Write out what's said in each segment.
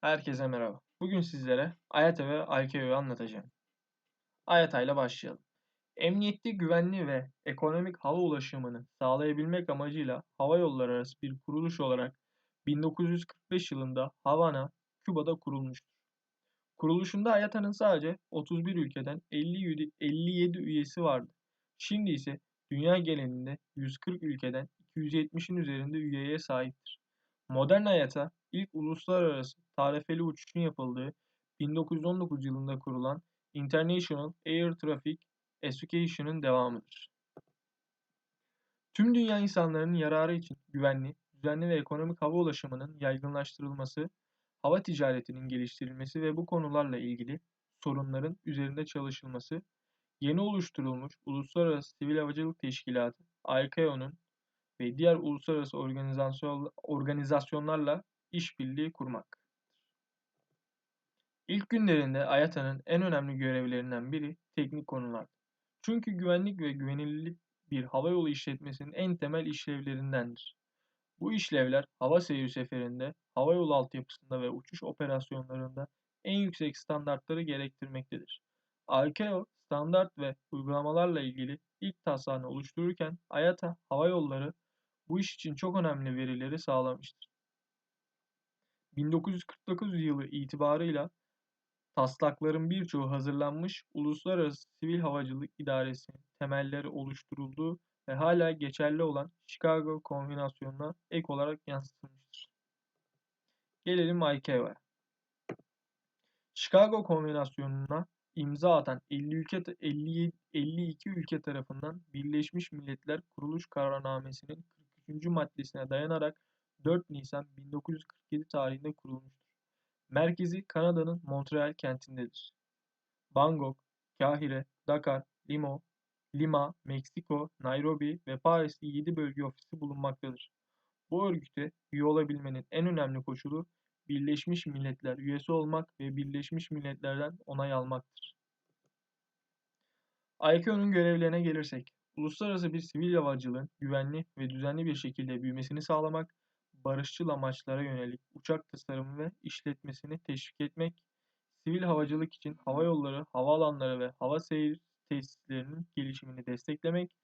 Herkese merhaba. Bugün sizlere IATA ve ICAO'yu anlatacağım. IATA ile başlayalım. Emniyetli, güvenli ve ekonomik hava ulaşımını sağlayabilmek amacıyla hava yolları arası bir kuruluş olarak 1945 yılında Havana, Küba'da kurulmuştur. Kuruluşunda IATA'nın sadece 31 ülkeden 57, 57 üyesi vardı. Şimdi ise dünya genelinde 140 ülkeden 270'in üzerinde üyeye sahiptir. Modern IATA ilk uluslararası tarifeli uçuşun yapıldığı 1919 yılında kurulan International Air Traffic Association'ın devamıdır. Tüm dünya insanlarının yararı için güvenli, düzenli ve ekonomik hava ulaşımının yaygınlaştırılması, hava ticaretinin geliştirilmesi ve bu konularla ilgili sorunların üzerinde çalışılması, yeni oluşturulmuş Uluslararası Sivil Havacılık Teşkilatı ICAO'nun ve diğer uluslararası organizasyon, organizasyonlarla işbirliği kurmak. İlk günlerinde IATA'nın en önemli görevlerinden biri teknik konular. Çünkü güvenlik ve güvenilirlik bir havayolu işletmesinin en temel işlevlerindendir. Bu işlevler hava seyri seferinde, havayolu altyapısında ve uçuş operasyonlarında en yüksek standartları gerektirmektedir. ICAO standart ve uygulamalarla ilgili ilk taslağını oluştururken IATA Hava Yolları bu iş için çok önemli verileri sağlamıştır. 1949 yılı itibarıyla taslakların birçoğu hazırlanmış Uluslararası Sivil Havacılık İdaresi'nin temelleri oluşturulduğu ve hala geçerli olan Chicago Konvansiyonu'na ek olarak yansıtılmıştır. Gelelim ICAO'ya. Chicago Konvansiyonu'na imza atan 50 ülke 50, 52 ülke tarafından Birleşmiş Milletler Kuruluş Kararnamesi'nin 43. maddesine dayanarak 4 Nisan 1947 tarihinde kurulmuştur. Merkezi Kanada'nın Montreal kentindedir. Bangkok, Kahire, Dakar, Limo, Lima, Meksiko, Nairobi ve Paris'te 7 bölge ofisi bulunmaktadır. Bu örgüte üye olabilmenin en önemli koşulu Birleşmiş Milletler üyesi olmak ve Birleşmiş Milletler'den onay almaktır. ICAO'nun görevlerine gelirsek, uluslararası bir sivil havacılığın güvenli ve düzenli bir şekilde büyümesini sağlamak, barışçıl amaçlara yönelik uçak tasarımı ve işletmesini teşvik etmek, sivil havacılık için hava yolları, havaalanları ve hava seyir tesislerinin gelişimini desteklemek,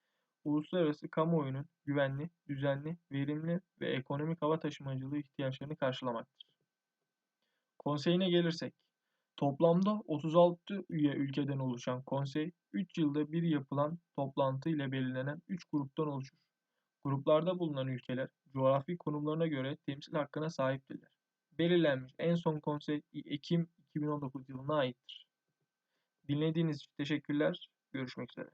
uluslararası kamuoyunun güvenli, düzenli, verimli ve ekonomik hava taşımacılığı ihtiyaçlarını karşılamaktır. Konseyine gelirsek, toplamda 36 üye ülkeden oluşan konsey, 3 yılda bir yapılan toplantı ile belirlenen 3 gruptan oluşur. Gruplarda bulunan ülkeler coğrafi konumlarına göre temsil hakkına sahiptirler. Belirlenmiş en son konsey Ekim 2019 yılına aittir. Dinlediğiniz için teşekkürler. Görüşmek üzere.